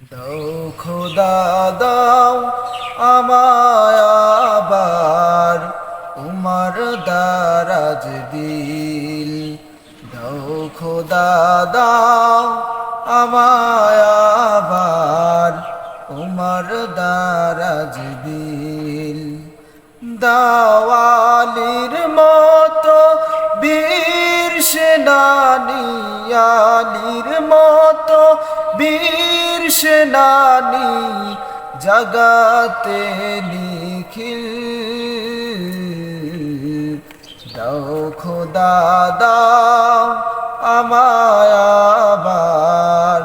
দাও খোদা, দাও আমায় আবার উমার দারাজ দিল। দাও খোদা, দাও আমায় আবার উমার দারাজ দিল। দাওয়ালির মতো বীর সেনানি মতো বীর সেনানি জগাতে নিখিল। দাও খোদা, দাও আমায় আবার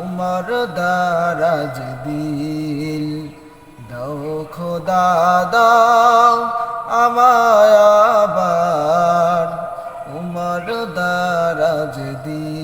উমর দারাজ দিল। দাও খোদা, দাও আমায় আবার উমর দারাজ দিল।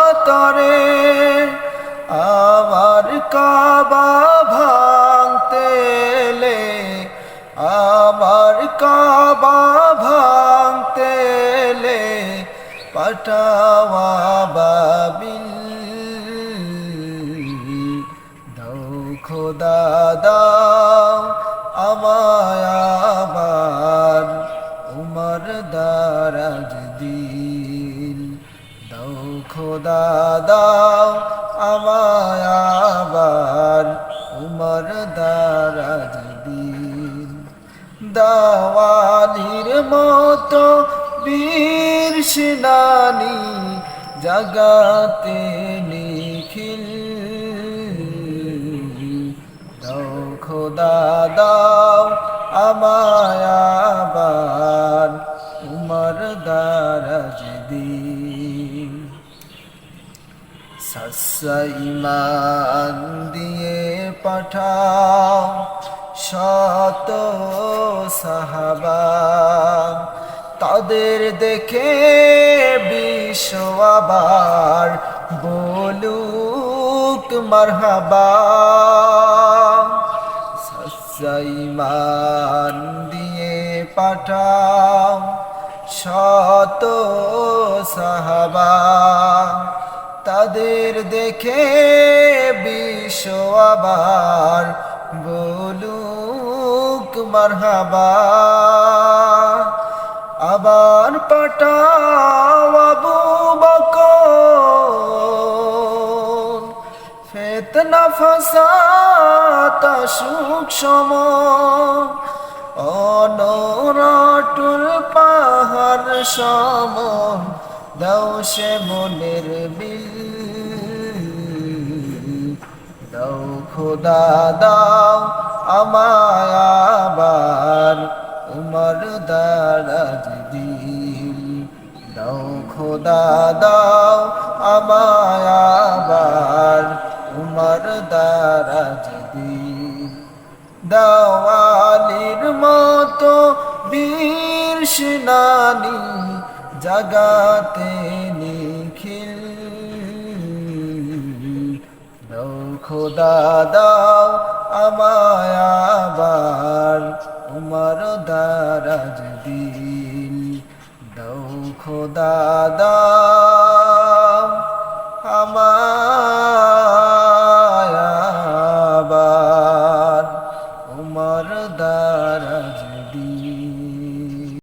পাঠাওয়া বাবিল। দাও খোদা, দাও আমায় উমর দারাজ দিল। দাও খোদা, দাও আমায় উমর দারাজ দিল। দাওয়ালির মতো বীর সেনানি জাগাতে নিখিল। দাও খোদা, দাও আমায় আবার উমর দারাজ দিন। সস্যা ইমান দিয়ে পাঠাও শত সাহাবা। তাদের দেখে বিশ্ব আবার বলুক মারহাবা। সসাইমান দিয়ে পাঠাও শত সাহাবা। তাদের দেখে বিশ্ব আবার বলুক মারহাবা। আবার পাঠাও আবু বকর। ফেতনা ফাসাত সুখ সম অনরাটুল পাহাড় সম দাও সে মনের বিল দাও খোদা, দাও আমায় আবার উমর দারাজ দিল দাও খোদা, দাও আমায় আবার। উমর দারাজ দিল দাওয়ালির মতো বীর সেনানি জাগাতে নিখিল। খোদা, দাও আমায় আবার। তোমার দারাজ দিন। দৌ খোদা দাও। আমার